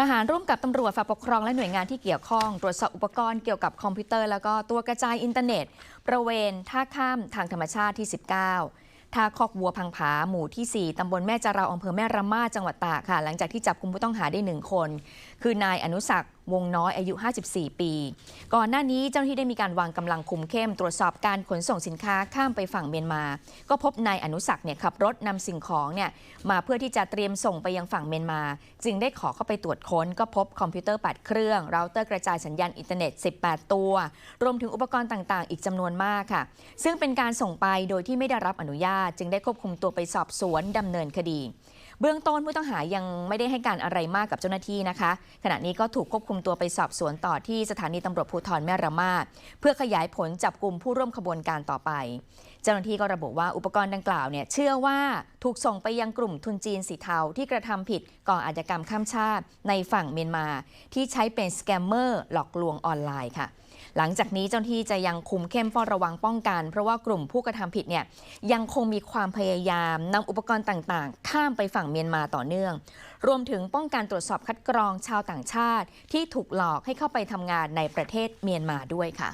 ทหารร่วมกับตำรวจฝ่ายปกครองและหน่วยงานที่เกี่ยวข้อง ตรวจสอบอุปกรณ์เกี่ยวกับคอมพิวเตอร์ แล้วก็ตัวกระจายอินเทอร์เน็ตบริเวณท่าข้ามทางธรรมชาติที่ 19ท่าคอกวัวพังผาหมู่ที่ 4 ตำบลแม่จาราอำเภอแม่ระมาจังหวัดตากค่ะ หลังจากที่จับกุมผู้ต้องหาได้หนึ่งคน คือนายอนุสัก วงน้อยอายุ 54 ปี ก่อนหน้านี้เจ้าหน้าที่ได้มีการวางกำลังคุมเข้ม ตรวจสอบการขนส่งสินค้าข้ามไปฝั่งเมียนมา ก็พบนายอนุสักเนี่ยขับรถนำสิ่งของเนี่ยมาเพื่อที่จะเตรียมส่งไปยังฝั่งเมียนมา จึงได้ขอเข้าไปตรวจค้น ก็พบคอมพิวเตอร์8เครื่องเราเตอร์กระจายสัญญาณอินเทอร์เน็ต 18 ตัว รวมถึงอุปกรณ์ต่างๆ อีกจำนวนมากค่ะ ซึ่งเป็นการส่งไปโดยที่ไม่ได้รับอนุญาต จึงได้ควบคุมตัวไปสอบสวนดำเนินคดี เบื้องต้นผู้ต้องหายังไม่ได้ให้การอะไรมากกับเจ้าหน้าที่นะคะ ขณะนี้ก็ถูกควบคุมตัวไปสอบสวนต่อที่สถานีตำรวจภูธรแม่ระมาดเพื่อขยายผลจับกลุ่มผู้ร่วมขบวนการต่อไป เจ้าหน้าที่ก็ระบุว่าอุปกรณ์ดังกล่าวเนี่ยเชื่อว่าถูกส่งไปยังกลุ่มทุนจีนสีเทาที่กระทำผิดก่ออาชญากรรมข้ามชาติในฝั่งเมียนมา ที่ใช้เป็นสแกมเมอร์หลอกลวงออนไลน์ค่ะ หลังจากนี้เจ้าหน้าที่จะยังคุมเข้มเฝ้าระวังป้องกัน เพราะว่ากลุ่มผู้กระทำผิดเนี่ยยังคงมีความพยายามนำอุปกรณ์ต่างๆ ข้ามไปฝั่งเมียนมาต่อเนื่อง รวมถึงป้องกันตรวจสอบคัดกรองชาวต่างชาติ ที่ถูกหลอกให้เข้าไปทำงานในประเทศเมียนมาด้วยค่ะ